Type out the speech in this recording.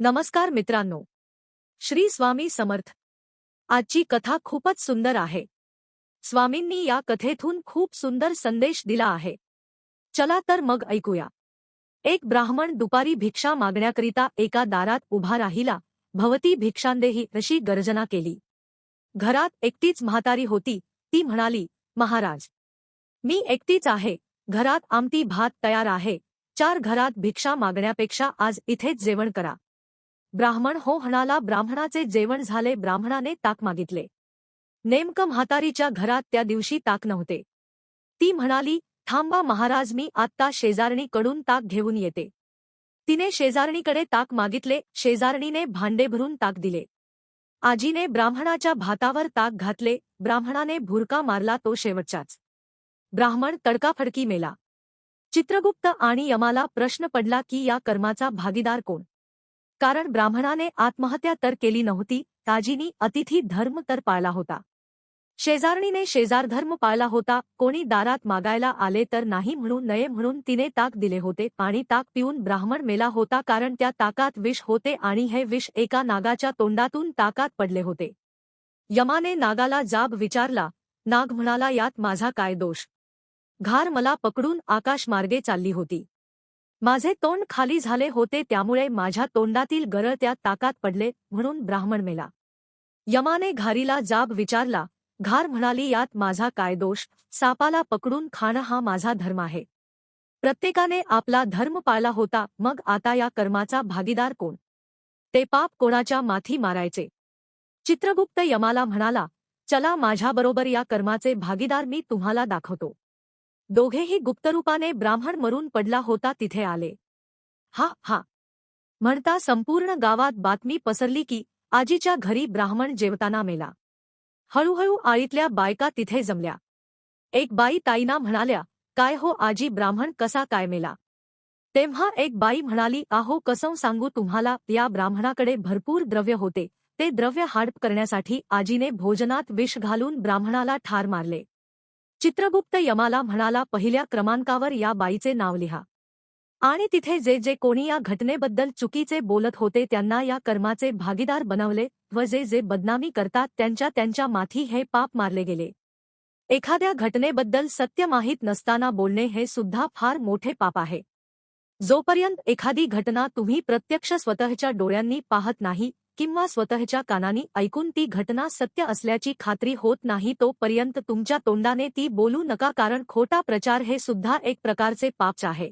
नमस्कार मित्रांनो. श्री स्वामी समर्थ. आजची कथा खूपच सुंदर आहे. स्वामींनी या कथेतून खूप सुंदर संदेश दिला आहे. चला तर मग ऐकूया. एक ब्राह्मण दुपारी भिक्षा मागण्याकरिता एका दारात उभा राहिला. भवती भिक्षांदेही अशी गर्जना केली. घरात एकटीच म्हातारी होती. ती म्हणाली महाराज मी एकटीच आहे. घरात आमटी भात तयार आहे. चार घरात भिक्षा मागण्यापेक्षा आज इथेच जेवण करा. ब्राह्मण हो म्हणाला ब्राह्मणाचे जेवण झाले ब्राह्मणाने ताक मागितले. नेमकं म्हातारीच्या घरात त्या दिवशी ताक नव्हते. ती म्हणाली थांबा महाराज मी आत्ता शेजारणीकडून ताक घेऊन येते. तिने शेजारणीकडे ताक मागितले शेजारणीने भांडे भरून ताक दिले. आजीने ब्राह्मणाच्या भातावर ताक घातले ब्राह्मणाने भुरका मारला तो शेवटचाच. ब्राह्मण तडकाफडकी मेला. चित्रगुप्त आणि यमाला प्रश्न पडला की या कर्माचा भागीदार कोण? कारण ब्राह्मणाने आत्महत्या तर केली नव्हती ताजीनी अतिथी धर्म तर पाळला होता. शेजारणीने शेजार धर्म पाळला होता कोणी दारात मागायला आले तर नाही म्हणून नये म्हणून तिने ताक दिले होते आणि ताक पिऊन ब्राह्मण मेला होता कारण त्या ताकात विष होते आणि हे विष एका नागाच्या तोंडातून ताकात पडले होते. यमाने नागाला जाब विचारला नाग म्हणाला यात माझा काय दोष? घार मला पकडून आकाशमार्गे चालली होती. माझे तोंड खाली झाले होते त्यामुळे माझ्या तोंडातील गरळ त्या ताकात पडले म्हणून ब्राह्मण मेला. यमाने घारीला जाब विचारला घार म्हणाली यात माझा काय दोष? सापाला पकडून खाणं हा माझा धर्म आहे. प्रत्येकाने आपला धर्म पाळला होता मग आता या कर्माचा भागीदार कोण? ते पाप कोणाच्या माथी मारायचे. चित्रगुप्त यमाला म्हणाला चला माझ्याबरोबर या कर्माचे भागीदार मी तुम्हाला दाखवतो. दोघेही गुप्तरूपाने ब्राह्मण मरून पडला होता तिथे आले. हा हा. म्हणता संपूर्ण गावात बातमी पसरली की आजीच्या घरी ब्राह्मण जेवताना मेला. हळूहळू आळीतल्या बायका तिथे जमल्या. एक बाई ताईना म्हणाल्या काय हो आजी ब्राह्मण कसा काय मेला? तेव्हा एक बाई म्हणाली आहो कसं सांगू तुम्हाला या ब्राह्मणाकडे भरपूर द्रव्य होते. ते द्रव्य हाडप करण्यासाठी आजीने भोजनात विष घालून ब्राह्मणाला ठार मारले. चित्रगुप्त यमाला म्हणाला पहिल्या क्रमांकावर या बाईचे नाव लिहा. आणि तिथे जे जे कोणी या घटनेबद्दल चुकीचे बोलत होते त्यांना या कर्माचे भागीदार बनवले व जे जे बदनामी करतात त्यांच्या त्यांच्या माथी हे पाप मारले गेले. एखाद्या घटनेबद्दल सत्य माहीत नसताना बोलणे हे सुद्धा फार मोठे पाप आहे. जोपर्यंत एखादी घटना तुम्ही प्रत्यक्ष स्वतःच्या डोळ्यांनी पाहत नाही किंवा स्वतःच्या कानानी ऐकून ती घटना सत्य असल्याची खात्री होत नाही तोपर्यंत तुमच्या तोंडाने ती बोलू नका कारण खोटा प्रचार हे सुद्धा एक प्रकारचे पापच आहे.